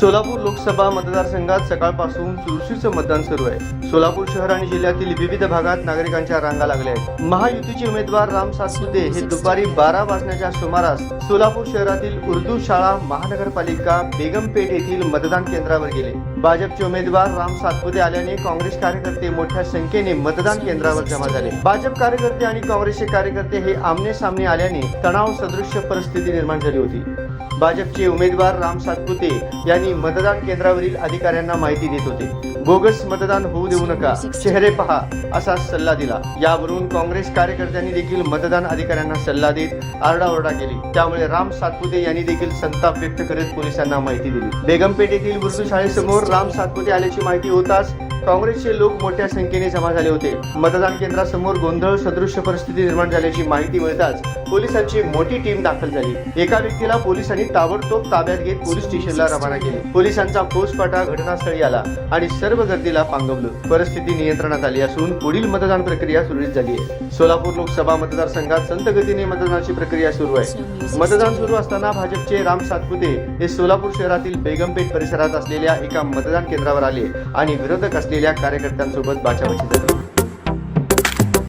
सोलापूर लोकसभा मतदारसंघात सकाळपासून चुरशीचं मतदान सुरू आहे. सोलापूर शहर आणि जिल्ह्यातील विविध भागात नागरिकांच्या रांगा लागल्या आहेत. महायुतीचे उमेदवार राम सातपुते हे दुपारी बारा वाजण्याच्या सुमारास सोलापूर शहरातील उर्दू शाळा महानगरपालिका बेगमपेठ येथील मतदान केंद्रावर गेले. भाजपचे उमेदवार राम सातपुते आल्याने काँग्रेस कार्यकर्ते मोठ्या संख्येने मतदान केंद्रावर जमा झाले. भाजप कार्यकर्ते आणि काँग्रेसचे कार्यकर्ते हे आमने सामने आल्याने तणाव सदृश्य परिस्थिती निर्माण झाली होती. भाजपचे उमेदवार राम सातपुते यांनी मतदान केंद्रावरील अधिकाऱ्यांना माहिती देत होते. बोगस मतदान होऊ देऊ नका चेहरे पहा असा सल्ला दिला. यावरून काँग्रेस कार्यकर्त्यांनी देखील मतदान अधिकाऱ्यांना सल्ला देत आरडाओरडा केली. त्यामुळे राम सातपुते यांनी देखील संताप व्यक्त करत पोलिसांना माहिती दिली. बेगमपेठ येथील उर्दू शाळेसमोर राम सातपुते आल्याची माहिती होताच काँग्रेसचे लोक मोठ्या संख्येने जमा झाले होते. मतदान केंद्रासमोर गोंधळ सदृश्य परिस्थिती निर्माण झाल्याची माहिती मिळताच पोलिसांची मोठी टीम दाखल झाली. एका व्यक्तीला पोलिसांनी ताबडतोब ताब्यात घेत पोलीस स्टेशनला रवाना केले. पोलिसांचा फौजफाटा घटनास्थळी आला आणि सर्व गर्दीला पांगवलं. परिस्थिती नियंत्रणात आली असून पुढील मतदान प्रक्रिया सुरळीत झाली आहे. सोलापूर लोकसभा मतदारसंघात संत गतीने मतदानाची प्रक्रिया सुरू आहे. मतदान सुरू असताना भाजपचे राम सातपुते हे सोलापूर शहरातील बेगमपेठ परिसरात असलेल्या एका मतदान केंद्रावर आले आणि विरोधक असलेल्या कार्यकर्त्यांसोबत बाचाबाची झाली.